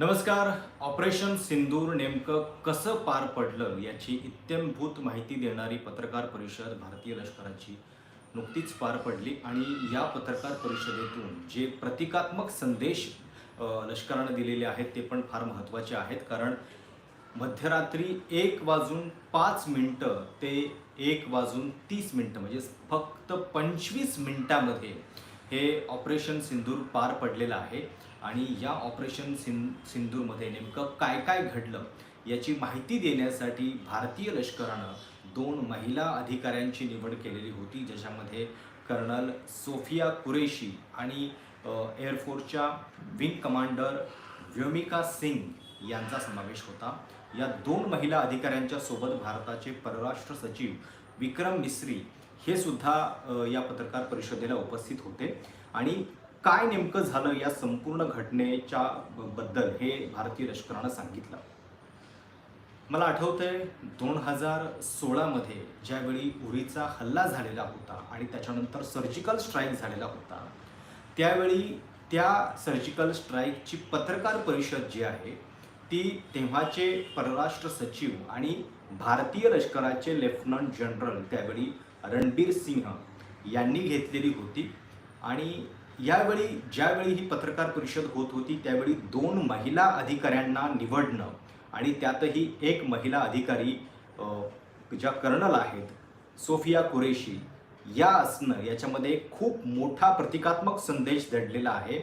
नमस्कार ऑपरेशन सिंदूर नेमकं कसं पार पडलं याची इत्यंभूत माहिती देणारी पत्रकार परिषद भारतीय लष्कराची नुकतीच पार पडली आणि या पत्रकार परिषदेतून जे प्रतिकात्मक संदेश लष्करानं दिलेले आहेत ते पण फार महत्त्वाचे आहेत. कारण मध्यरात्री एक वाजून पाच मिनटं ते एक वाजून तीस मिनटं म्हणजे फक्त पंचवीस मिनटामध्ये हे ऑपरेशन सिंदूर पार पडलेलं आहे. आणि या ऑपरेशन सिं सिंधूरमध्ये नेमकं काय काय घडलं याची माहिती देण्यासाठी भारतीय लष्करानं दोन महिला अधिकाऱ्यांची निवड केलेली होती ज्याच्यामध्ये कर्नल सोफिया कुरेशी आणि एअरफोर्सच्या विंग कमांडर व्योमिका सिंग यांचा समावेश होता. या दोन महिला अधिकाऱ्यांच्या सोबत भारताचे परराष्ट्र सचिव विक्रम मिस्री हे सुद्धा या पत्रकार परिषदेला उपस्थित होते. आणि काय नेमकं झालं या संपूर्ण घटनेच्या बद्दल हे भारतीय लष्करानं सांगितलं? मला आठवतंय दोन हजार सोळामध्ये ज्यावेळी उरीचा हल्ला झालेला होता आणि त्याच्यानंतर सर्जिकल स्ट्राईक झालेला होता त्यावेळी त्या सर्जिकल स्ट्राईकची पत्रकार परिषद जी आहे ती तेव्हाचे परराष्ट्र सचिव आणि भारतीय लष्कराचे लेफ्टनंट जनरल त्यावेळी रणबीर सिंह यांनी घेतलेली होती आणि यावेळी ज्यावेळी ही पत्रकार परिषद होत होती त्यावेळी दोन महिला अधिकाऱ्यांना निवडणं आणि त्यातही एक महिला अधिकारी ज्या कर्नल आहेत सोफिया कुरेशी या असणं याच्यामध्ये खूप मोठा प्रतिकात्मक संदेश दडलेला आहे.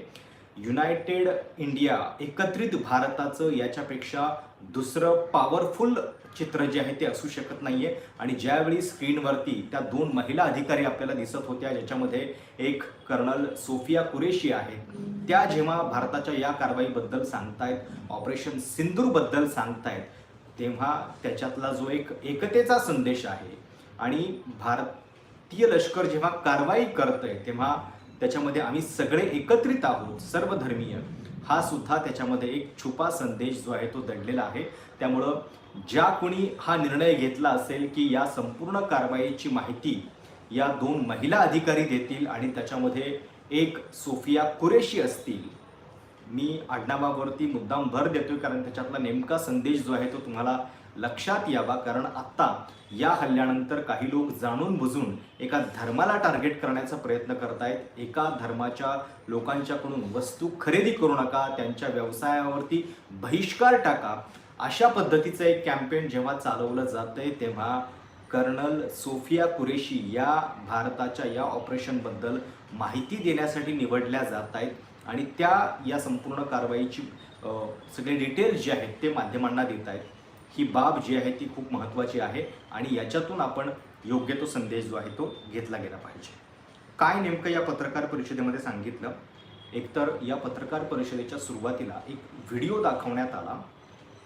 युनायटेड इंडिया एकत्रित भारताचं याच्यापेक्षा दुसरं पॉवरफुल चित्र जे आहे ते असू शकत नाही आहे आणि ज्यावेळी स्क्रीनवरती त्या दोन महिला अधिकारी आपल्याला दिसत होत्या ज्याच्यामध्ये एक कर्नल सोफिया कुरेशी आहेत त्या जेव्हा भारताच्या या कारवाईबद्दल सांगतायत ऑपरेशन सिंदूरबद्दल सांगतायत तेव्हा त्याच्यातला जो एक एकतेचा संदेश आहे आणि भारतीय लष्कर जेव्हा कारवाई करतंय तेव्हा त्याच्यामध्ये आम्ही सगळे एकत्रित आहोत सर्व धर्मीय. हा सुद्धा त्याच्यामध्ये एक छुपा संदेश जो आहे तो दडलेला आहे. त्यामुळं ज्या कोणी हा निर्णय घेतला असेल की या संपूर्ण कारवाईची माहिती या दोन महिला अधिकारी देतील आणि त्याच्यामध्ये एक सोफिया कुरेशी असतील मी आडनावावरती मुद्दाम भर देतोय कारण त्याच्यातला नेमका संदेश जो आहे तो तुम्हाला लक्षात यावा कारण आत्ता या हल्ल्यानंतर काही लोक जाणून बुजून एका धर्माला टार्गेट करण्याचा प्रयत्न करतायत. एका धर्माच्या लोकांच्याकडून वस्तू खरेदी करू नका त्यांच्या व्यवसायावरती बहिष्कार टाका. अशा पद्धतीचं एक कॅम्पेन जेव्हा चालवलं जातंय तेव्हा कर्नल सोफिया कुरेशी या भारताच्या या ऑपरेशनबद्दल माहिती देण्यासाठी निवडल्या जात आहेत आणि त्या या संपूर्ण कारवाईची सगळे डिटेल्स जे आहेत ते माध्यमांना देत आहेत ही बाब जी आहे ती खूप महत्त्वाची आहे आणि याच्यातून आपण योग्य तो संदेश जो आहे तो घेतला गेला पाहिजे. काय नेमकं या पत्रकार परिषदेमध्ये सांगितलं? एकतर या पत्रकार परिषदेच्या सुरुवातीला एक व्हिडिओ दाखवण्यात आला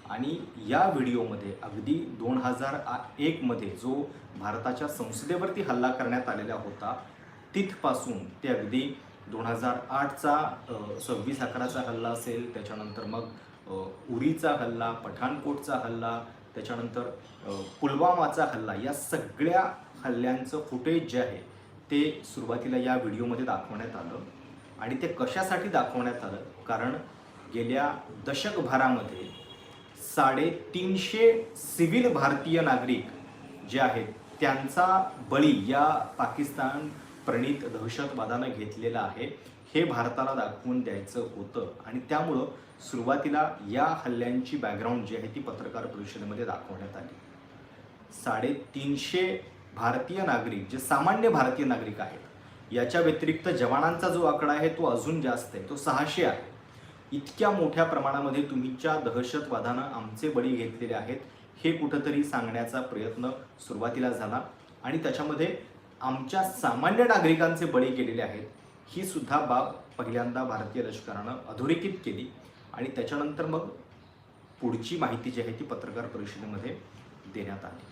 आणि या व्हिडिओमध्ये अगदी दोन हजार एकमध्ये जो भारताच्या संसदेवरती हल्ला करण्यात आलेला होता तिथपासून ते अगदी दोन हजार आठचा सव्वीस अकराचा हल्ला असेल त्याच्यानंतर मग उरीचा हल्ला पठाणकोटचा हल्ला त्याच्यानंतर पुलवामाचा हल्ला या सगळ्या हल्ल्यांचं फुटेज जे आहे ते सुरुवातीला या व्हिडिओमध्ये दाखवण्यात आलं. आणि ते कशासाठी दाखवण्यात आलं? कारण गेल्या दशकभरामध्ये साडेतीनशे सिव्हिल भारतीय नागरिक जे आहेत त्यांचा बळी या पाकिस्तान प्रणित दहशतवादानं घेतलेला आहे हे भारताला दाखवून द्यायचं होतं. आणि त्यामुळं सुरुवातीला या हल्ल्यांची बॅकग्राऊंड जी आहे ती पत्रकार परिषदेमध्ये दाखवण्यात आली. साडेतीनशे भारतीय नागरिक जे सामान्य भारतीय नागरिक आहेत याच्या व्यतिरिक्त जवानांचा जो आकडा आहे तो अजून जास्त आहे तो सहाशे आहे. इतक्या मोठ्या प्रमाणामध्ये तुमच्या दहशतवादानं आमचे बळी घेतलेले आहेत हे कुठंतरी सांगण्याचा प्रयत्न सुरुवातीला झाला आणि त्याच्यामध्ये आमच्या सामान्य नागरिकांचे बळी गेलेले आहेत ही सुद्धा बाब पहिल्यांदा भारतीय लष्करानं अधोरेखित केली. आणि त्याच्यानंतर मग पुढची माहिती जी आहे ती पत्रकार परिषदेमध्ये देण्यात आली.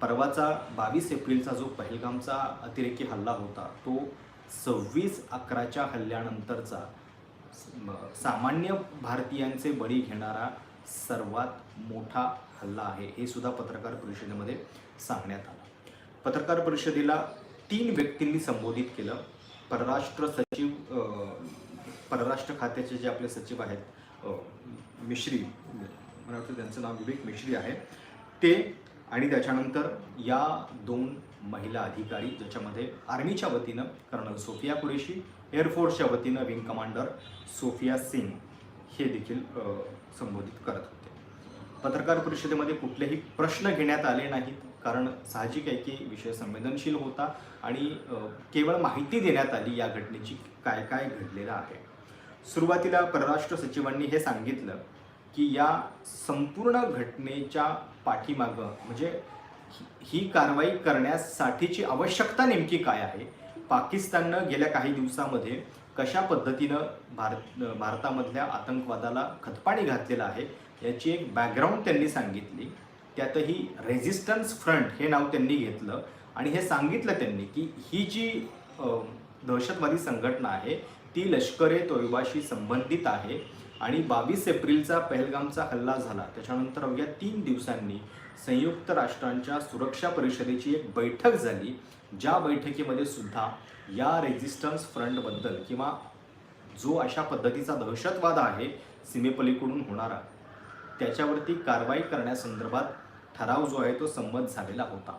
परवाचा बावीस एप्रिलचा जो पहलगामचा अतिरेकी हल्ला होता तो सव्वीस अकराच्या हल्ल्यानंतरचा सामान्य भारतीयांचे बळी घेणारा सर्वात मोठा हल्ला आहे हे सुद्धा पत्रकार परिषदेमध्ये सांगण्यात आलं. पत्रकार परिषदेला तीन व्यक्तींनी संबोधित केलं. परराष्ट्र सचिव परराष्ट्र खात्याचे जे आपले सचिव आहेत मिश्री मला वाटतं त्यांचं नाव विवेक मिश्री आहे ते आणि त्याच्यानंतर या दोन महिला अधिकारी ज्याच्यामध्ये आर्मीच्या वतीनं कर्नल सोफिया कुरेशी एअरफोर्सच्या वतीनं विंग कमांडर सोफिया सिंग हे देखील संबोधित करत होते. पत्रकार परिषदेमध्ये कुठलेही प्रश्न घेण्यात आले नाहीत कारण साहजिक आहे की विषय संवेदनशील होता आणि केवळ माहिती देण्यात आली या घटनेची काय काय घडलेलं आहे. सुरुवातीला परराष्ट्र सचिवांनी हे सांगितलं की या संपूर्ण घटनेच्या पाठीमागं म्हणजे ही- कारवाई करण्यासाठीची आवश्यकता नेमकी काय आहे? पाकिस्ताननं गेल्या काही दिवसामध्ये कशा पद्धतीनं भारत भारतामधल्या आतंकवादाला खतपाणी घातलेलं आहे याची एक बॅकग्राऊंड त्यांनी सांगितली. त्यातही रेझिस्टन्स फ्रंट हे नाव त्यांनी घेतलं आणि हे सांगितलं त्यांनी की ही जी दहशतवादी संघटना आहे ती लष्कर ए तोयबाशी संबंधित आहे आणि बावीस एप्रिलचा पहलगामचा हल्ला झाला. त्याच्यानंतर अवघ्या तीन दिवसांनी संयुक्त राष्ट्रांच्या सुरक्षा परिषदेची एक बैठक झाली ज्या बैठकीमध्ये सुद्धा या रेझिस्टन्स फ्रंटबद्दल किंवा जो अशा पद्धतीचा दहशतवाद आहे सीमेपलीकडून होणारा त्याच्यावरती कारवाई करण्यासंदर्भात ठराव जो आहे तो संमत झालेला होता.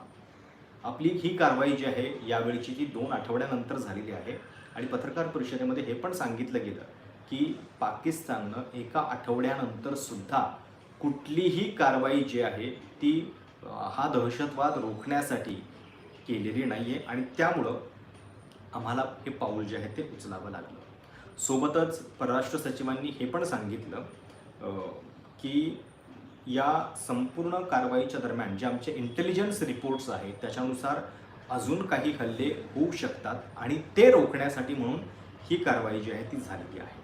आपली ही कारवाई जी आहे यावेळीची ती दोन आठवड्यानंतर झालेली आहे. आणि पत्रकार परिषदेमध्ये हे पण सांगितलं गेलं की पाकिस्ताननं एका आठवड्यानंतर सुद्धा कुठलीही कारवाई जी आहे ती हा दहशतवाद रोखण्यासाठी केलेली नाही आहे आणि त्यामुळं आम्हाला हे पाऊल जे आहे ते उचलावं लागलं. सोबतच परराष्ट्र सचिवांनी हे पण सांगितलं की या संपूर्ण कारवाईच्या दरम्यान जे आमचे इंटेलिजन्स रिपोर्ट्स आहेत त्याच्यानुसार अजून काही हल्ले होऊ शकतात आणि ते रोखण्यासाठी म्हणून ही कारवाई जी आहे ती झालेली आहे.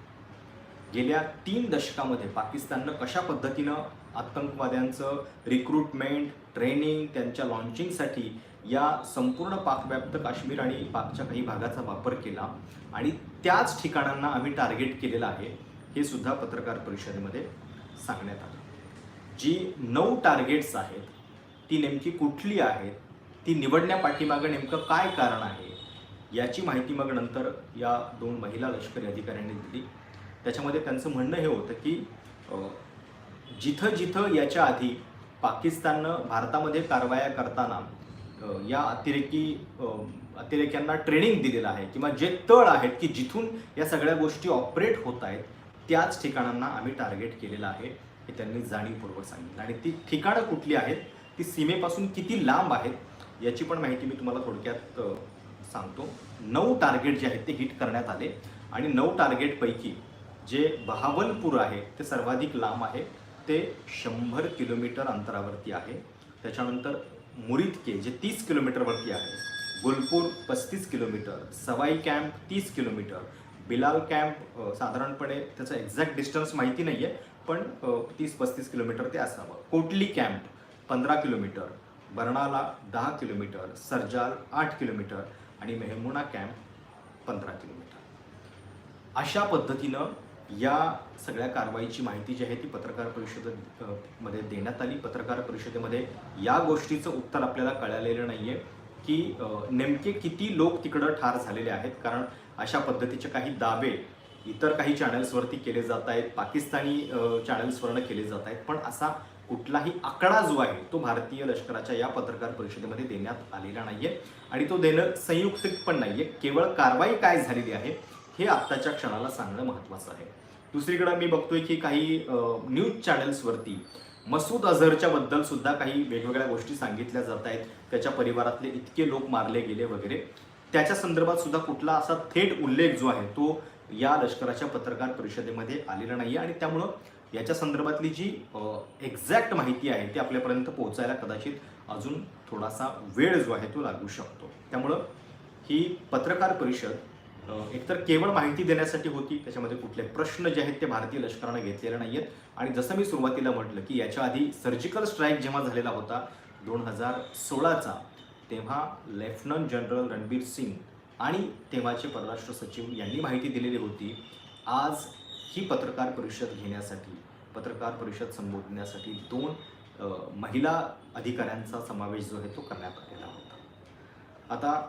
गेल्या तीन दशकामध्ये पाकिस्ताननं कशा पद्धतीनं आतंकवाद्यांचं रिक्रुटमेंट ट्रेनिंग त्यांच्या लॉन्चिंगसाठी या संपूर्ण पाकव्याप्त काश्मीर आणि पाकच्या काही भागाचा वापर केला आणि त्याच ठिकाणांना आम्ही टार्गेट केलेलं आहे हे सुद्धा पत्रकार परिषदेमध्ये सांगण्यात आलं. जी नऊ टार्गेट्स आहेत ती नेमकी कुठली आहेत ती निवडण्यापाठीमागं नेमकं काय कारण आहे याची माहिती मग नंतर या दोन महिला लष्करी अधिकाऱ्यांनी दिली. त्याच्यामध्ये त्यांचं म्हणणं हे होतं की जिथं जिथं याच्या आधी पाकिस्ताननं भारतामध्ये कारवाया करताना या अतिरेकी अतिरेक्यांना ट्रेनिंग दिलेलं आहे किंवा जे तळ आहेत की जिथून या सगळ्या गोष्टी ऑपरेट होत आहेत त्याच ठिकाणांना आम्ही टार्गेट केलेलं आहे हे त्यांनी जाणीवपूर्वक सांगितलं. आणि ती ठिकाणं कुठली आहेत ती सीमेपासून किती लांब आहेत याची पण माहिती मी तुम्हाला थोडक्यात सांगतो. नऊ टार्गेट जे आहेत ते हिट करण्यात आले आणि नऊ टार्गेटपैकी जे बहावलपूर आहे ते सर्वाधिक लांब आहे. ते शंभर किलोमीटर अंतरावरती आहे. त्याच्यानंतर मुरिदके जे तीस किलोमीटरवरती आहे गुलपूर पस्तीस किलोमीटर सवाई कॅम्प तीस किलोमीटर बिलाल कॅम्प साधारणपणे त्याचं एक्झॅक्ट डिस्टन्स माहिती नाही आहे पण तीस पस्तीस किलोमीटर ते असावं. कोटली कॅम्प पंधरा किलोमीटर बर्णाला दहा किलोमीटर सरजाल आठ किलोमीटर आणि मेहमुना कॅम्प पंधरा किलोमीटर. अशा पद्धतीनं या सगळ्या कारवाईची माहिती जी आहे ती पत्रकार परिषदेत मध्ये देण्यात आली. पत्रकार परिषदेमध्ये या गोष्टीचं उत्तर आपल्याला कळालेलं नाही आहे की नेमके किती लोक तिकडं ठार झालेले आहेत. कारण अशा पद्धतीचे काही दावे इतर काही चॅनल्सवरती केले जात आहेत. पाकिस्तानी चॅनल्सवरनं केले जात आहेत. पण असा कुठलाही आकडा जो आहे तो भारतीय लष्कराच्या या पत्रकार परिषदेमध्ये देण्यात आलेला नाहीये. आणि तो देणं संयुक्तिक पण नाहीये. केवळ कारवाई काय झालेली आहे हे आत्ताच्या क्षणाला सांगणं महत्त्वाचं आहे. दुसरीकडे मी बघतोय की काही न्यूज चॅनल्सवरती मसूद अझहरच्या बद्दल सुद्धा काही वेगवेगळ्या गोष्टी सांगितल्या जात आहेत. त्याच्या परिवारातले इतके लोक मारले गेले वगैरे. त्याच्या संदर्भात सुद्धा कुठला असा थेट उल्लेख जो आहे तो या लष्कराच्या पत्रकार परिषदेमध्ये आलेला नाही आणि त्यामुळं याच्या संदर्भातली जी एक्झॅक्ट माहिती आहे ती आपल्यापर्यंत पोहोचायला कदाचित अजून थोडासा वेळ जो आहे तो लागू शकतो. त्यामुळं ही पत्रकार परिषद एकतर केवळ माहिती देण्यासाठी होती त्याच्यामध्ये कुठले प्रश्न जे आहेत ते भारतीय लष्करानं घेतलेले नाही आहेत आणि जसं मी सुरुवातीला म्हटलं की याच्या आधी सर्जिकल स्ट्राईक जेव्हा झालेला होता दोन हजार सोळाचा तेव्हा लेफ्टनंट जनरल रणबीर सिंग आणि तेव्हाचे परराष्ट्र सचिव यांनी माहिती दिलेली होती. आज ही पत्रकार परिषद घेण्यासाठी पत्रकार परिषद संबोधण्यासाठी दोन महिला अधिकाऱ्यांचा समावेश जो आहे तो करण्यात आलेला होता. आता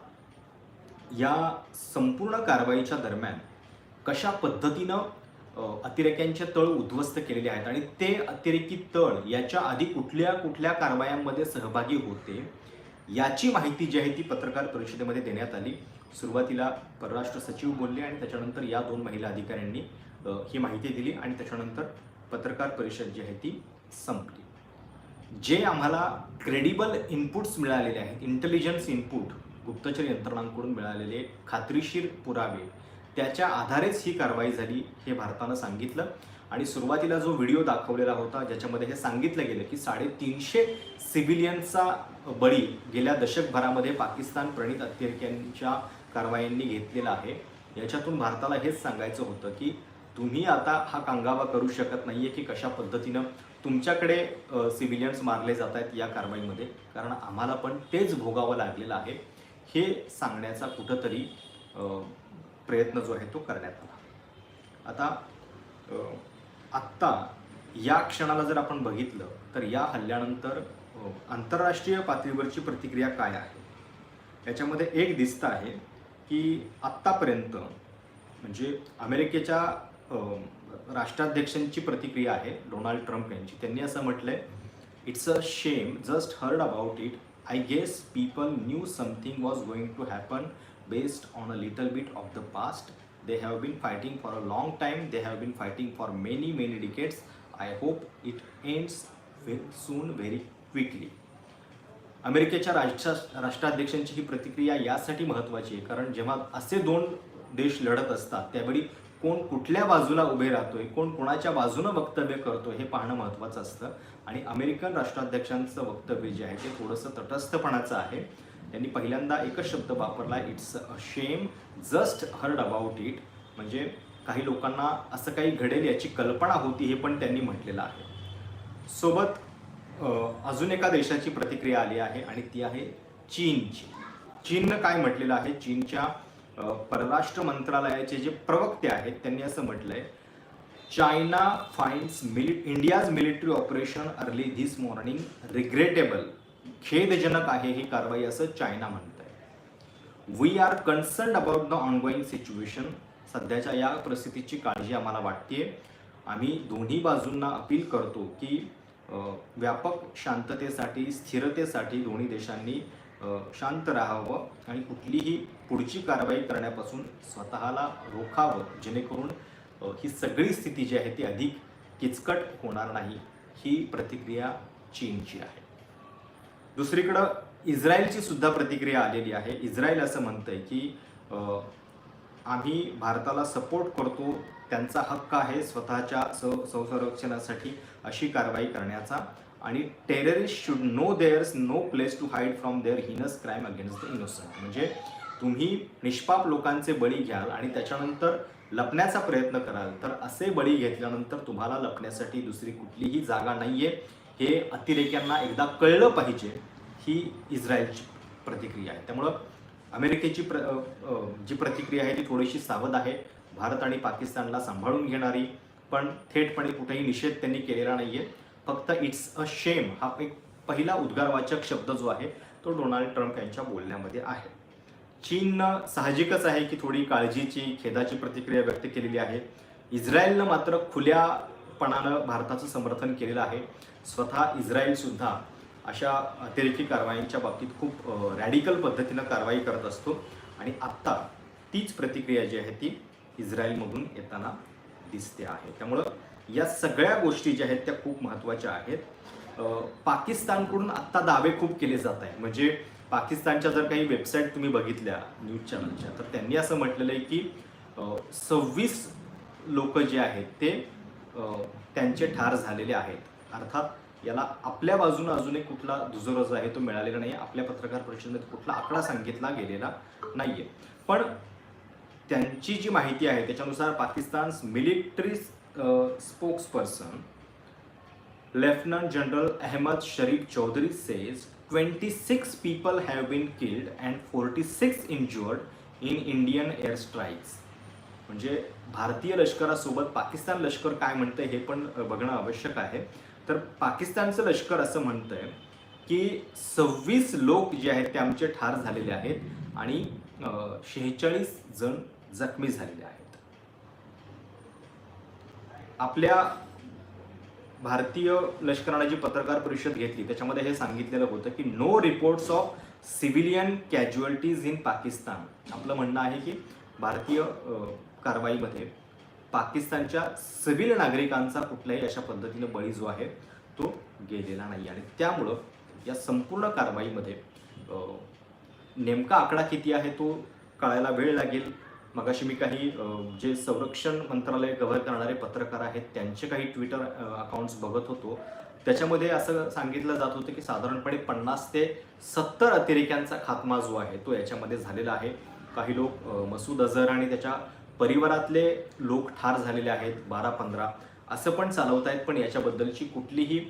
या संपूर्ण कारवाईच्या दरम्यान कशा पद्धतीनं अतिरेक्यांचे तळ उद्ध्वस्त केलेले आहेत आणि ते अतिरेकी तळ याच्या आधी कुठल्या कुठल्या कारवायांमध्ये सहभागी होते याची माहिती जी आहे ती पत्रकार परिषदेमध्ये देण्यात आली. सुरुवातीला परराष्ट्र सचिव बोलले आणि त्याच्यानंतर या दोन महिला अधिकाऱ्यांनी ही माहिती दिली आणि त्याच्यानंतर पत्रकार परिषद जी आहे ती संपली. जे आम्हाला क्रेडिबल इनपुट्स मिळालेले आहेत इंटेलिजन्स इनपुट गुप्तचर यंत्रणांकडून मिळालेले खात्रीशीर पुरावे त्याच्या आधारेच ही कारवाई झाली हे भारतानं सांगितलं. आणि सुरुवातीला जो व्हिडिओ दाखवलेला होता ज्याच्यामध्ये हे सांगितलं गेलं की साडेतीनशे सिव्हिलियनचा बळी गेल्या दशकभरामध्ये पाकिस्तान प्रणित अतिरेक्यांच्या कारवायांनी घेतलेला आहे. याच्यातून भारताला हेच सांगायचं होतं की तुम्ही आता हा कांगावा करू शकत नाही आहे की कशा पद्धतीनं तुमच्याकडे सिव्हिलियन्स मारले जात आहेत या कारवाईमध्ये. कारण आम्हाला पण तेच भोगावं लागलेलं आहे. हे सांगण्याचा कुठंतरी प्रयत्न जो आहे तो करण्यात आला. आता आत्ता या क्षणाला जर आपण बघितलं तर या हल्ल्यानंतर आंतरराष्ट्रीय पातळीवरची प्रतिक्रिया काय आहे? याच्यामध्ये एक दिसतं आहे की आत्तापर्यंत म्हणजे अमेरिकेच्या राष्ट्राध्यक्षांची प्रतिक्रिया आहे डोनाल्ड ट्रम्प यांची. त्यांनी असं म्हटलंय it's a shame just heard about it I guess people knew something was going to happen based on a little bit of the past they have been fighting for a long time they have been fighting for many many decades I hope it ends soon very quickly अमेरिकेच्या राष्ट्र राष्ट्राध्यक्षांची ही प्रतिक्रिया यासाठी महत्त्वाची आहे कारण जेव्हा असे दोन देश लढत असतात त्यावेळी कोण कुठल्या बाजूला उभे राहतोय कोण कोणाच्या बाजूनं वक्तव्य करतो हे पाहणं महत्त्वाचं असतं. आणि अमेरिकन राष्ट्राध्यक्षांचं वक्तव्य जे आहे ते थोडंसं तटस्थपणाचं आहे. त्यांनी पहिल्यांदा एकच शब्द वापरला it's a shame just heard about it म्हणजे काही लोकांना असं काही घडेल याची कल्पना होती हे पण त्यांनी म्हटलेलं आहे. सोबत अजून एका देशाची प्रतिक्रिया आली आहे आणि ती आहे चीनची. चीननं काय म्हटलेलं आहे? चीनच्या परराष्ट्र मंत्रालयाचे जे प्रवक्ते आहेत त्यांनी असं म्हटलंय चायना फाइंड्स मिलि India's military operation early this morning regrettable खेदजनक आहे ही कारवाई असं चायना म्हणत आहे we are concern about the ongoing situation सध्याच्या या परिस्थितीची काळजी आम्हाला वाटते आम्ही दोन्ही बाजूंना अपील करतो की व्यापक शांततेसाठी स्थिरतेसाठी दोन्ही देशांनी शांत राहावं आणि कुठलीही पुढची कारवाई करण्यापासून स्वतःला रोखावं जेणेकरून ही सगळी स्थिती जी आहे ती अधिक किचकट होणार नाही ही प्रतिक्रिया चीनची आहे. दुसरीकडं इस्रायलची सुद्धा प्रतिक्रिया आलेली आहे. इस्रायल असं म्हणतंय की आम्ही भारताला सपोर्ट करतो त्यांचा हक्क आहे स्वतःच्या स संरक्षणासाठी अशी कारवाई करण्याचा आणि terrorist should know there's no place to hide from their heinous crime against the innocent म्हणजे तुम्ही निष्पाप लोकांचे बळी घ्याल आणि त्याच्यानंतर लपण्याचा प्रयत्न कराल. तर असे बळी घेतल्यानंतर तुम्हाला लपण्यासाठी दुसरी कुठलीही जागा नाही आहे हे अतिरेक्यांना एकदा कळलं पाहिजे ही इस्रायलची प्रतिक्रिया आहे. त्यामुळं अमेरिकेची प्र जी प्रतिक्रिया आहे ती थोडीशी सावध आहे. भारत आणि पाकिस्तानला सांभाळून घेणारी पण थेटपणे कुठेही निषेध त्यांनी केलेला नाही आहे फक्त इट्स अ शेम हा एक पहिला उद्गारवाचक शब्द जो आहे तो डोनाल्ड ट्रम्प यांच्या बोलण्यामध्ये आहे. चीननं साहजिकच आहे की थोडी काळजीची खेदाची प्रतिक्रिया व्यक्त केलेली आहे. इस्रायलनं मात्र खुल्यापणानं भारताचं समर्थन केलेलं आहे. स्वतः इस्रायलसुद्धा अशा अतिरेकी कारवाईंच्या बाबतीत खूप रॅडिकल पद्धतीनं कारवाई करत असतो. आणि आत्ता तीच प्रतिक्रिया जी आहे ती इस्रायलमधून येताना दिसते आहे. त्यामुळं या सगळ्या गोष्टी ज्या आहेत त्या खूप महत्त्वाच्या आहेत. पाकिस्तानकडून आत्ता दावे खूप केले जात आहेत. म्हणजे पाकिस्तानच्या जर काही वेबसाईट तुम्ही बघितल्या न्यूज चॅनलच्या तर त्यांनी असं म्हटलेलं आहे की सव्वीस लोक जे आहेत ते त्यांचे ठार झालेले आहेत. अर्थात याला आपल्या बाजूनं अजून एक कुठला दुजोरा जो आहे तो मिळालेला नाही आपल्या पत्रकार परिषदेत कुठला आकडा सांगितला गेलेला नाहीये. पण त्यांची जी माहिती आहे त्याच्यानुसार Pakistan military spokesperson lieutenant general Ahmed Sharif Chaudhry says 26 people have been killed and 46 injured in Indian air strikes. म्हणजे भारतीय लष्करासोबत पाकिस्तान लष्कर काय म्हणतंय हे पण बघणं आवश्यक आहे तर पाकिस्तानचं लष्कर असं म्हणतंय की सव्वीस लोक जे आहेत ते आमचे ठार झालेले आहेत आणि शेहेचाळीस जण जखमी झालेले आहेत आपल्या भारतीय लष्कराने जी पत्रकार परिषद घेतली त्याच्यामध्ये हे सांगितलेलं होतं की no reports of civilian casualties in Pakistan. आपलं म्हणणं आहे की भारतीय कारवाईमध्ये पाकिस्तानच्या सिव्हिल नागरिकांचा कुठल्याही अशा पद्धतीनं बळी जो आहे तो गेलेला नाही. आणि त्यामुळं या संपूर्ण कारवाईमध्ये नेमका आकडा किती आहे तो कळायला वेळ लागेल. मगाशी मी काही जे संरक्षण मंत्रालय कव्हर करणारे पत्रकार आहेत त्यांचे काही ट्विटर अकाउंट्स बघत होतो. त्याच्यामध्ये असं सांगितलं जात होतं की साधारणपणे पन्नास ते सत्तर अतिरेक्यांचा खात्मा जो आहे तो याच्यामध्ये झालेला आहे. काही लोक मसूद अझहर आणि त्याच्या परिवारातले लोक ठार झालेले आहेत बारा पंधरा. असं पण चालवत आहेत पण याच्याबद्दलची कुठलीही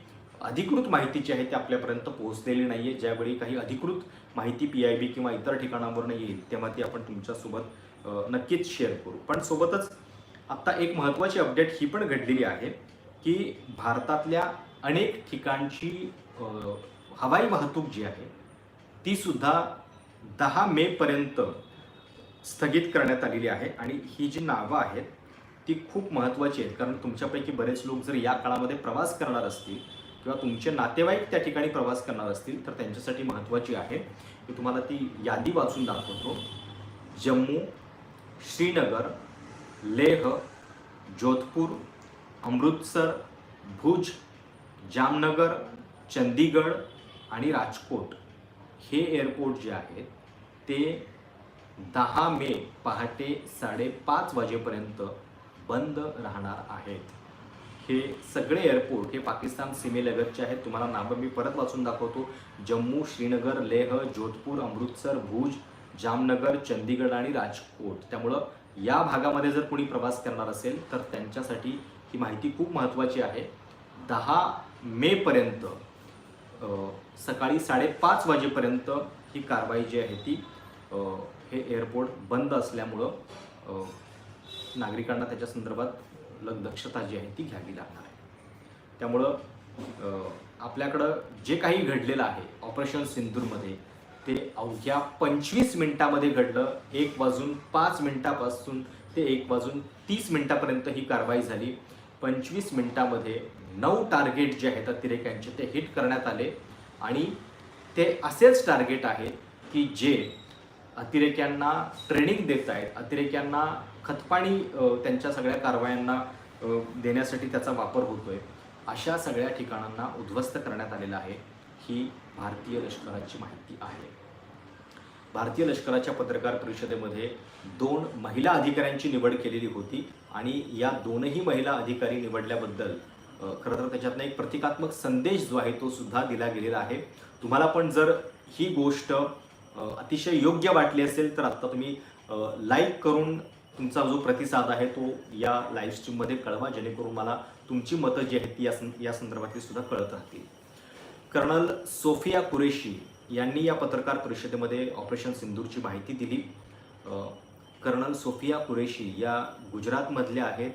अधिकृत माहिती जी आहे ती आपल्यापर्यंत पोहोचलेली नाही आहे ज्यावेळी काही अधिकृत माहिती पी आय बी किंवा इतर ठिकाणावरून येईल तेव्हा ती आपण तुमच्यासोबत नक्कीच शेअर करू. पण सोबतच आत्ता एक महत्त्वाची अपडेट ही पण घडलेली आहे की भारतातल्या अनेक ठिकाणची हवाई वाहतूक जी आहे ती सुद्धा दहा मेपर्यंत स्थगित करण्यात आलेली आहे आणि ही जी नावं आहेत ती खूप महत्त्वाची आहेत. कारण तुमच्यापैकी बरेच लोक जर या काळामध्ये प्रवास करणार असतील किंवा तुमचे नातेवाईक त्या ठिकाणी प्रवास करणार असतील तर त्यांच्यासाठी महत्त्वाची आहे. मी तुम्हाला ती यादी वाचून दाखवतो. जम्मू श्रीनगर लेह जोधपूर अमृतसर भुज जामनगर चंदीगड आणि राजकोट हे एअरपोर्ट जे आहेत ते दहा मे पहाटे साडेपाच वाजेपर्यंत बंद राहणार आहेत. हे सगळे एअरपोर्ट हे पाकिस्तान सीमेलगतचे आहेत तुम्हाला नावं मी परत वाचून दाखवतो. जम्मू श्रीनगर लेह जोधपूर अमृतसर भुज जामनगर चंदीगड आणि राजकोट. त्यामुळं या भागामध्ये जर कोणी प्रवास करणार असेल तर त्यांच्यासाठी ही माहिती खूप महत्त्वाची आहे. दहा मेपर्यंत सकाळी साडेपाच वाजेपर्यंत ही कारवाई जी आहे ती हे एअरपोर्ट बंद असल्यामुळं नागरिकांना त्याच्या संदर्भात ल- दक्षता जी आहे ती घ्यावी लागणार आहे. त्यामुळं आपल्याकडं जे काही घडलेलं आहे ऑपरेशन सिंदूरमध्ये ते अवघ्या पंचवीस मिनिटामध्ये घडलं. एक वाजून पाच मिनिटापासून ते एक वाजून तीस मिनिटापर्यंत ही कारवाई झाली. पंचवीस मिनिटामध्ये नऊ टार्गेट जे आहेत अतिरेक्यांचे ते हिट करण्यात आले. आणि ते असेच टार्गेट आहेत की जे अतिरेक्यांना ट्रेनिंग देत आहेत. अतिरेक्यांना खतपाणी त्यांच्या सगळ्या कारवायांना देण्यासाठी त्याचा वापर होतोय. अशा सगळ्या ठिकाणांना उद्ध्वस्त करण्यात आलेलं आहे. ही भारतीय लष्कराची माहिती आहे. भारतीय लष्कराच्या पत्रकार परिषदेमध्ये दोन महिला अधिकाऱ्यांची निवड केलेली होती आणि या दोनही महिला अधिकारी निवडल्याबद्दल खरं तर त्याच्यातनं एक प्रतिकात्मक संदेश जो आहे तो सुद्धा दिला गेलेला आहे. तुम्हाला पण जर ही गोष्ट अतिशय योग्य वाटली असेल तर आत्ता तुम्ही लाईक करून तुमचा जो प्रतिसाद आहे तो या लाईव्ह स्ट्रीममध्ये कळवा जेणेकरून मला तुमची मतं जी आहेत ती या सं या संदर्भातली सुद्धा कळत राहतील. कर्नल सोफिया कुरेशी यांनी या पत्रकार परिषदेमध्ये ऑपरेशन सिंदूरची माहिती दिली. कर्नल सोफिया कुरेशी या गुजरातमधल्या आहेत.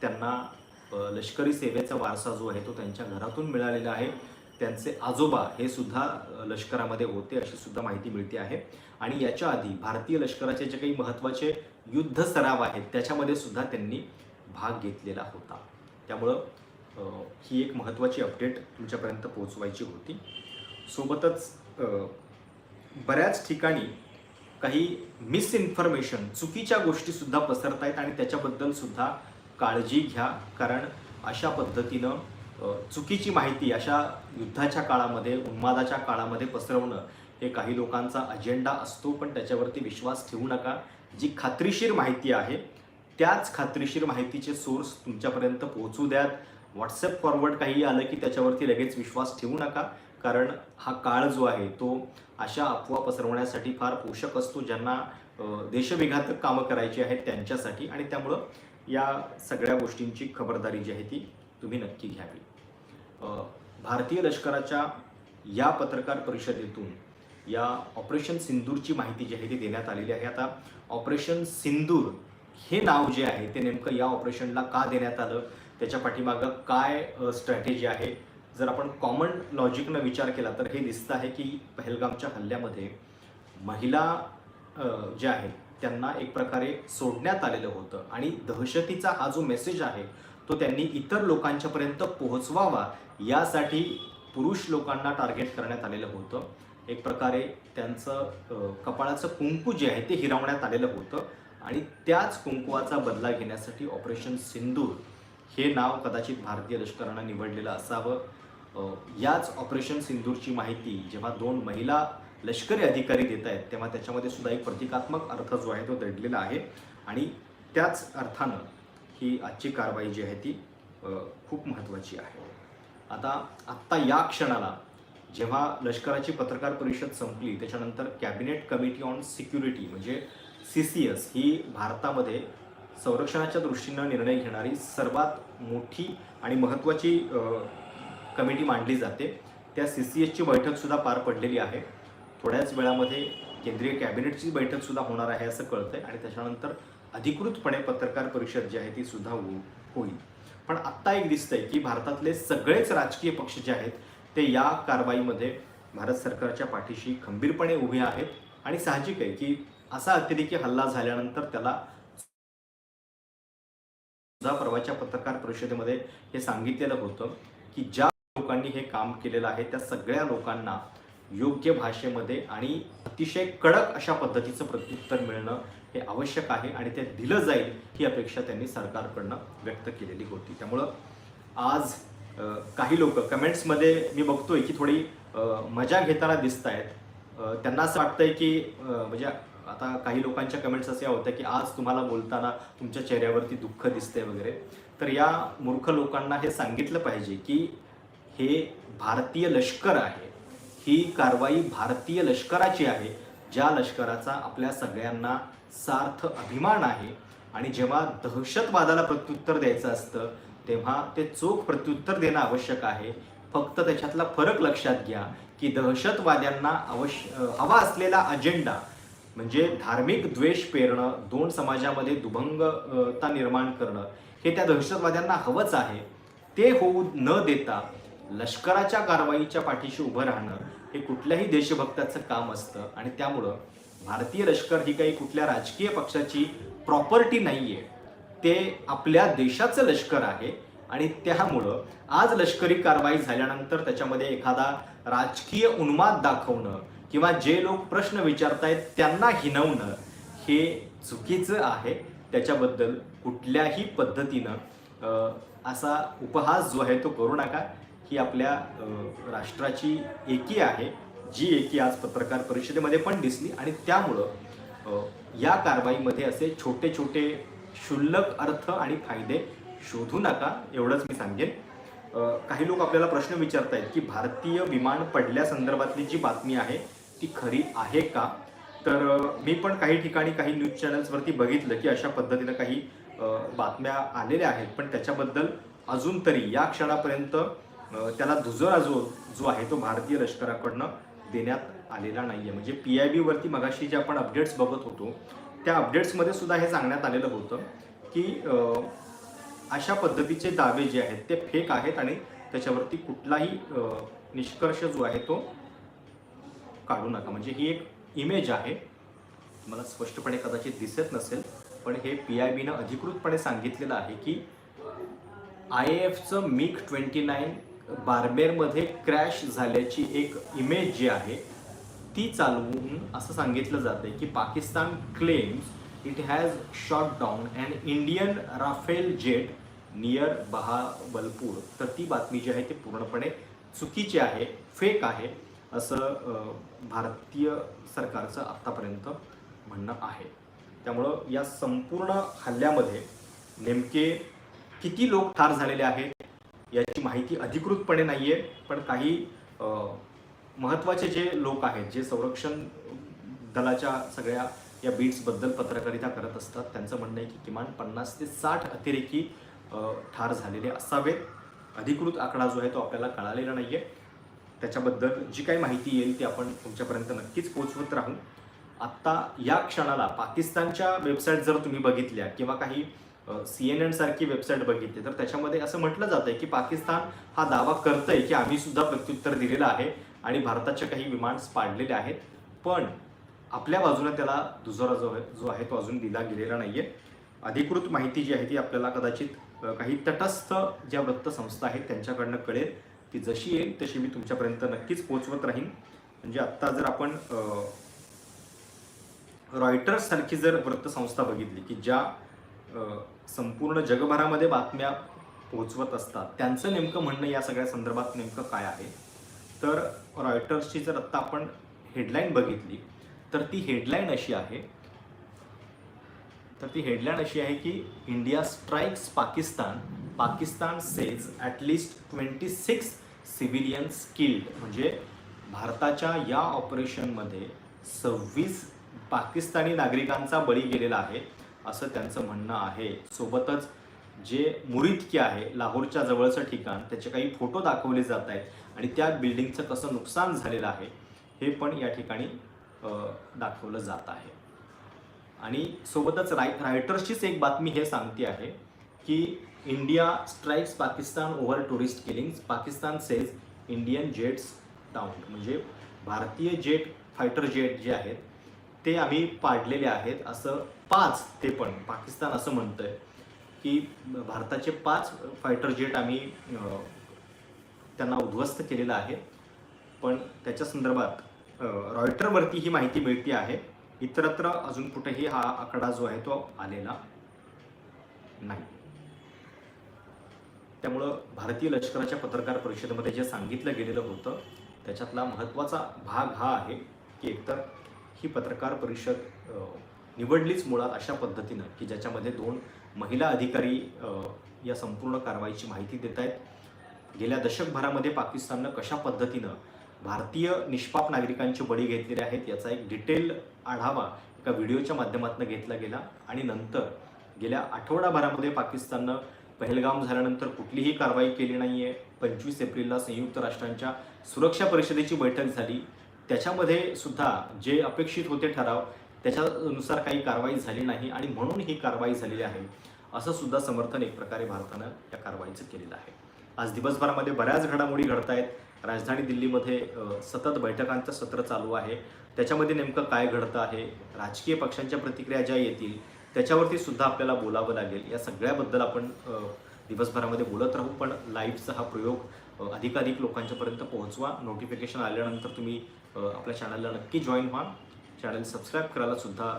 त्यांना लष्करी सेवेचा वारसा जो आहे तो त्यांच्या घरातून मिळालेला आहे. त्यांचे आजोबा हे सुद्धा लष्करामध्ये होते अशी सुद्धा माहिती मिळते आहे. आणि याच्या आधी भारतीय लष्कराचे जे काही महत्त्वाचे युद्ध सराव आहेत त्याच्यामध्ये सुद्धा त्यांनी भाग घेतलेला होता. त्यामुळं ही एक महत्त्वाची अपडेट तुमच्यापर्यंत पोहोचवायची होती. सोबतच बऱ्याच ठिकाणी काही मिसइन्फॉर्मेशन चुकीच्या गोष्टीसुद्धा पसरत आहेत आणि त्याच्याबद्दलसुद्धा काळजी घ्या. कारण अशा पद्धतीनं चुकीची माहिती अशा युद्धाच्या काळामध्ये उन्मादाच्या काळामध्ये पसरवणं हे काही लोकांचा अजेंडा असतो. पण त्याच्यावरती विश्वास ठेवू नका. जी खात्रीशीर माहिती आहे त्याच खात्रीशीर माहितीचे सोर्स तुमच्यापर्यंत पोहोचू द्यात. व्हॉट्सअप फॉरवर्ड काही आलं की त्याच्यावरती लगेच विश्वास ठेवू नका. कारण हा काळ जो आहे तो अशा अफवा पसरवण्यासाठी फार पोषक असतो ज्यांना देशविघातक कामं करायची आहेत त्यांच्यासाठी. आणि त्यामुळं या सगळ्या गोष्टींची खबरदारी जी आहे ती तुम्ही नक्की घ्यावी. भारतीय लष्कराच्या या पत्रकार परिषदेतून या ऑपरेशन सिंदूरची माहिती जी आहे ती देण्यात आलेली आहे. आता ऑपरेशन सिंदूर हे नाव जे आहे ते नेमकं या ऑपरेशनला का देण्यात आलं? त्याच्या पाठीमागं काय स्ट्रॅटेजी आहे? जर आपण कॉमन लॉजिकनं विचार केला तर हे दिसतं आहे की पहलगामच्या हल्ल्यामध्ये महिला ज्या आहेत त्यांना एक प्रकारे सोडण्यात आलेलं होतं. आणि दहशतीचा हा जो मेसेज आहे तो त्यांनी इतर लोकांच्यापर्यंत पोहोचवावा यासाठी पुरुष लोकांना टार्गेट करण्यात आलेलं होतं. एक प्रकारे त्यांचं कपाळाचं कुंकू जे आहे ते हिरावण्यात आलेलं होतं. आणि त्याच कुंकुवाचा बदला घेण्यासाठी ऑपरेशन सिंदूर हे नाव कदाचित भारतीय लष्करानं निवडलेलं असावं. याच ऑपरेशन सिंदूरची माहिती जेव्हा दोन महिला लष्करी अधिकारी देत आहेत तेव्हा त्याच्यामध्ये सुद्धा एक प्रतिकात्मक अर्थ जो आहे तो दडलेला आहे. आणि त्याच अर्थानं ही आजची कारवाई जी आहे ती खूप महत्त्वाची आहे. आता आत्ता या क्षणाला जेव्हा लष्कराची पत्रकार परिषद संपली त्याच्यानंतर कॅबिनेट कमिटी ऑन सिक्युरिटी म्हणजे सी सी एस ही भारतामध्ये संरक्षणाच्या दृष्टीनं निर्णय घेणारी सर्वात मोठी आणि महत्त्वाची कमिटी मांडली जाते. त्या सी सी एसची बैठकसुद्धा पार पडलेली आहे. थोड्याच वेळामध्ये केंद्रीय कॅबिनेटची बैठकसुद्धा होणार आहे असं कळतंय आणि त्याच्यानंतर अधिकृतपणे पत्रकार परिषद जी आहे ती सुद्धा हो- होईल. पण आत्ता एक दिसतंय की भारतातले सगळेच राजकीय पक्ष जे आहेत ते या कारवाईमध्ये भारत सरकारच्या पाठीशी खंबीरपणे उभे आहेत. आणि साहजिक आहे की असा अतिरेकी हल्ला झाल्यानंतर त्याला सुद्धा परवाच्या पत्रकार परिषदेमध्ये हे सांगितलेलं होतं की ज्या लोकांनी हे काम केलेलं आहे त्या सगळ्या लोकांना योग्य भाषेमध्ये आणि अतिशय कडक अशा पद्धतीचं प्रत्युत्तर मिळणं हे आवश्यक आहे आणि ते दिलं जाईल ही अपेक्षा त्यांनी सरकारकडनं व्यक्त केलेली होती. त्यामुळं आज काही लोक कमेंट्समध्ये मी बघतोय की थोडी मजा घेताना दिसत आहेत त्यांना असं वाटतंय की म्हणजे आता काही लोकांच्या कमेंट्स असे होत्या की आज तुम्हाला बोलताना तुमच्या चेहऱ्यावरती दुःख दिसते वगैरे. तर या मूर्ख लोकांना हे सांगितलं पाहिजे की हे भारतीय लष्कर आहे. ही कारवाई भारतीय लष्कराची आहे ज्या लष्कराचा आपल्या सगळ्यांना सार्थ अभिमान आहे. आणि जेव्हा दहशतवादाला प्रत्युत्तर द्यायचं असतं तेव्हा ते चोख प्रत्युत्तर देणं आवश्यक आहे. फक्त त्याच्यातला फरक लक्षात घ्या की दहशतवाद्यांना अवश्य हवा असलेला अजेंडा म्हणजे धार्मिक द्वेष पेरणं दोन समाजामध्ये दुभंगता निर्माण करणं हे त्या दहशतवाद्यांना हवंच आहे. ते होऊ न देता लष्कराच्या कारवाईच्या पाठीशी उभं राहणं हे कुठल्याही देशभक्ताचं काम असतं आणि त्यामुळं भारतीय लष्कर ही काही कुठल्या राजकीय पक्षाची प्रॉपर्टी नाही आहे ते आपल्या देशाचं लष्कर आहे आणि त्यामुळं आज लष्करी कारवाई झाल्यानंतर त्याच्यामध्ये एखादा राजकीय उन्माद दाखवणं किंवा जे लोक प्रश्न विचारतायत त्यांना हिनवणं हे चुकीचं आहे. त्याच्याबद्दल कुठल्याही पद्धतीनं असा उपहास जो आहे तो करू नका. ही आपल्या राष्ट्राची एकी आहे जी एकी आज पत्रकार परिषदेमध्ये पण दिसली आणि त्यामुळं या कारवाईमध्ये असे छोटे छोटे क्षुल्लक अर्थ आणि फायदे शोधू नका एवढंच मी सांगेन. काही लोक आपल्याला प्रश्न विचारतायत की भारतीय विमान पडल्यासंदर्भातली जी बातमी आहे ती खरी आहे का? तर मी पण काही ठिकाणी काही न्यूज चॅनल्सवरती बघितलं की अशा पद्धतीनं काही बातम्या आलेल्या आहेत. पण त्याच्याबद्दल अजून तरी या क्षणापर्यंत त्याला दुजोरा जो जो आहे तो भारतीय लष्कराकडनं देण्यात आलेला नाही आहे म्हणजे पी आय बीवरती मगाशी जे आपण अपडेट्स बघत होतो त्या अपडेट्समध्ये सुद्धा हे सांगण्यात आलेलं होतं की अशा पद्धतीचे दावे जे आहेत ते फेक आहेत आणि त्याच्यावरती कुठलाही निष्कर्ष जो आहे तो काढू नका. म्हणजे ही एक इमेज आहे. मला स्पष्टपणे कदाचित दिसत नसेल पण हे पी आय बीनं अधिकृतपणे सांगितलेलं आहे की आय एफचं मिग ट्वेंटी नाईन बार्बेरमध्ये क्रॅश झाल्याची एक इमेज जी आहे ती चालवून असं सांगितलं जाते की Pakistan claims it has shot down and Indian Rafale jet near Bahawalpur तर ती बातमी जी आहे ती पूर्णपणे चुकीची आहे फेक आहे. असं भारतीय सरकारचं आत्तापर्यंत म्हणणं आहे. त्यामुळं या संपूर्ण हल्ल्यामध्ये नेमके किती लोक ठार झालेले आहेत याची माहिती अधिकृतपणे नाही आहे पण काही महत्त्वाचे जे लोक आहेत जे संरक्षण दलाच्या सगळ्या या बीट्सबद्दल पत्रकारिता करत असतात त्यांचं म्हणणं आहे की किमान पन्नास ते साठ अतिरेकी ठार झालेले असावेत. अधिकृत आकडा जो आहे तो आपल्याला कळालेला नाही आहे त्याच्याबद्दल जी काही माहिती येईल ती आपण तुमच्यापर्यंत नक्कीच पोहोचवत राहू. आत्ता या क्षणाला पाकिस्तानच्या वेबसाईट जर तुम्ही बघितल्या किंवा काही सी एन एन सारखी वेबसाईट बघितली तर त्याच्यामध्ये असं म्हटलं जातंय की पाकिस्तान हा दावा करतंय की आम्ही सुद्धा प्रत्युत्तर दिलेलं आहे आणि भारताचे काही विमान्स पाडलेले आहेत. पण आपल्या बाजूने त्याला दुजोरा जो आहे जो आहे तो अजून दिला गेलेला नाही आहे अधिकृत माहिती जी आहे ती आपल्याला कदाचित काही तटस्थ ज्या वृत्तसंस्था आहेत त्यांच्याकडनं कळेल. ती जशी येईल तशी मी तुमच्यापर्यंत नक्कीच पोहोचवत राहीन. म्हणजे आत्ता जर आपण रॉयटर्ससारखी रॉयटर्स सारखी जर वृत्तसंस्था बघितली की ज्या संपूर्ण जगभरामध्ये बातम्या पोहोचवत असतात त्यांचं नेमकं म्हणणं या सगळ्या संदर्भात नेमकं काय आहे? तर रॉयटर्सची जर आत्ता आपण हेडलाईन बघितली तर ती हेडलाईन अशी आहे तर ती हेडलाईन अशी आहे की India strikes Pakistan Pakistan says at least twenty six civilians killed म्हणजे भारताच्या या ऑपरेशनमध्ये सव्वीस पाकिस्तानी नागरिकांचा बळी गेलेला आहे असं त्यांचं म्हणणं आहे. सोबतच जे मुरिदकी आहे लाहोरच्या जवळचं ठिकाण त्याचे काही फोटो दाखवले जात आहेत आणि त्या बिल्डिंगचं कसं नुकसान झालेलं आहे हे पण या ठिकाणी दाखवलं जात आहे. आणि सोबतच राय रायटर्सचीच एक बातमी हे सांगते आहे की India strikes Pakistan over tourist killings Pakistan says Indian jets down म्हणजे भारतीय जेट फायटर जेट जे आहेत ते आम्ही पाडलेले आहेत. असं पाच ते पण पाकिस्तान असं म्हणतं आहे की भारताचे पाच फायटर जेट आम्ही त्यांना उद्ध्वस्त केलेलं आहे. पण त्याच्या संदर्भात रॉयटरवरती ही माहिती मिळते आहे. इतरत्र अजून कुठेही हा आकडा जो आहे तो आलेला नाही. त्यामुळं भारतीय लष्कराच्या पत्रकार परिषदेमध्ये जे सांगितलं गेलेलं होतं त्याच्यातला महत्त्वाचा भाग हा आहे की एकतर ही पत्रकार परिषद निवडलीच मुळात अशा पद्धतीनं की ज्याच्यामध्ये दोन महिला अधिकारी या संपूर्ण कारवाईची माहिती देत आहेत गेल्या दशकभरामध्ये पाकिस्ताननं कशा पद्धतीनं भारतीय निष्पाप नागरिकांचे बळी घेतलेले आहेत याचा एक डिटेल आढावा एका व्हिडिओच्या माध्यमातून घेतला गेला. आणि नंतर गेल्या आठवडाभरामध्ये पाकिस्ताननं पहलगाम झाल्यानंतर कुठलीही कारवाई केली नाही आहे पंचवीस एप्रिलला संयुक्त राष्ट्रांच्या सुरक्षा परिषदेची बैठक झाली. त्याच्यामध्ये सुद्धा जे अपेक्षित होते ठराव त्याच्यानुसार काही कारवाई झाली नाही आणि म्हणून ही कारवाई झालेली आहे. असं सुद्धा समर्थन एक प्रकारे भारतानं या कारवाईचं केलेलं आहे. आज दिवसभरामध्ये बऱ्याच घडामोडी घडत आहेत राजधानी दिल्लीमध्ये सतत बैठकांचं सत्र चालू आहे. त्याच्यामध्ये नेमकं काय घडतं आहे? राजकीय पक्षांच्या प्रतिक्रिया ज्या येतील त्याच्यावरती सुद्धा आपल्याला बोलावं लागेल. या सगळ्याबद्दल आपण दिवसभरामध्ये बोलत राहू पण लाईव्हचा हा प्रयोग अधिकाधिक लोकांच्यापर्यंत पोहोचवा. नोटिफिकेशन आल्यानंतर तुम्ही आपल्या चॅनलला नक्की जॉईन व्हा. चॅनल सबस्क्राईब करायला सुद्धा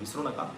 विसरू नका.